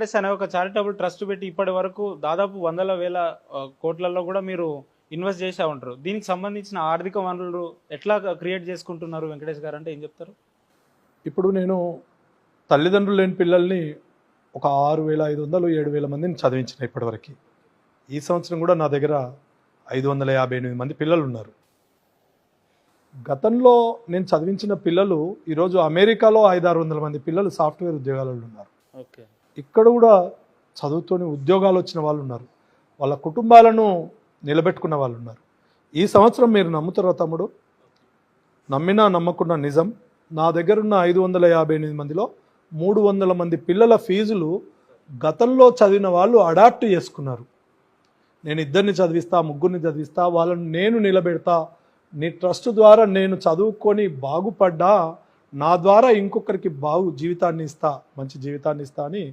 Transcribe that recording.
వెంకటేష్ అనే ఒక charitable trust పెట్టి ఇప్పటి వరకు దాదాపు వందల వేల కోట్లలో కూడా మీరు ఇన్వెస్ట్ చేసే ఉంటారు. దీనికి సంబంధించిన ఆర్థిక వనరులు ఎట్లా క్రియేట్ చేసుకుంటున్నారు వెంకటేష్ గారు? అంటే ఏం చెప్తారు? ఇప్పుడు నేను తల్లిదండ్రులు లేని పిల్లల్ని ఒక ఆరు వేల ఐదు వందలు ఏడు వేల మందిని చదివించిన ఇప్పటివరకు ఈ సంవత్సరం కూడా నా దగ్గర ఐదు వందల యాభై ఎనిమిది మంది పిల్లలు ఉన్నారు. గతంలో నేను చదివించిన పిల్లలు ఈరోజు అమెరికాలో ఐదు ఆరు వందల మంది పిల్లలు సాఫ్ట్వేర్ ఉద్యోగాలలో ఉన్నారు. ఓకే. ఇక్కడ కూడా చదువుతోని ఉద్యోగాలు వచ్చిన వాళ్ళు ఉన్నారు వాళ్ళ కుటుంబాలను నిలబెట్టుకున్న వాళ్ళు ఉన్నారు ఈ సంవత్సరం మీరు నమ్ముతారా తమ్ముడు? నమ్మినా నమ్మకున్న నిజం. నా దగ్గర ఉన్న ఐదు వందల యాభై ఎనిమిది మందిలో మూడు వందల మంది పిల్లల ఫీజులు గతంలో చదివిన వాళ్ళు అడాప్ట్ చేసుకున్నారు. నేను ఇద్దరిని చదివిస్తా ముగ్గురిని చదివిస్తా వాళ్ళని నేను నిలబెడతా నీ ట్రస్ట్ ద్వారా నేను చదువుకొని బాగుపడ్డా నా ద్వారా ఇంకొకరికి బాగు జీవితాన్ని ఇస్తా మంచి జీవితాన్ని ఇస్తా అని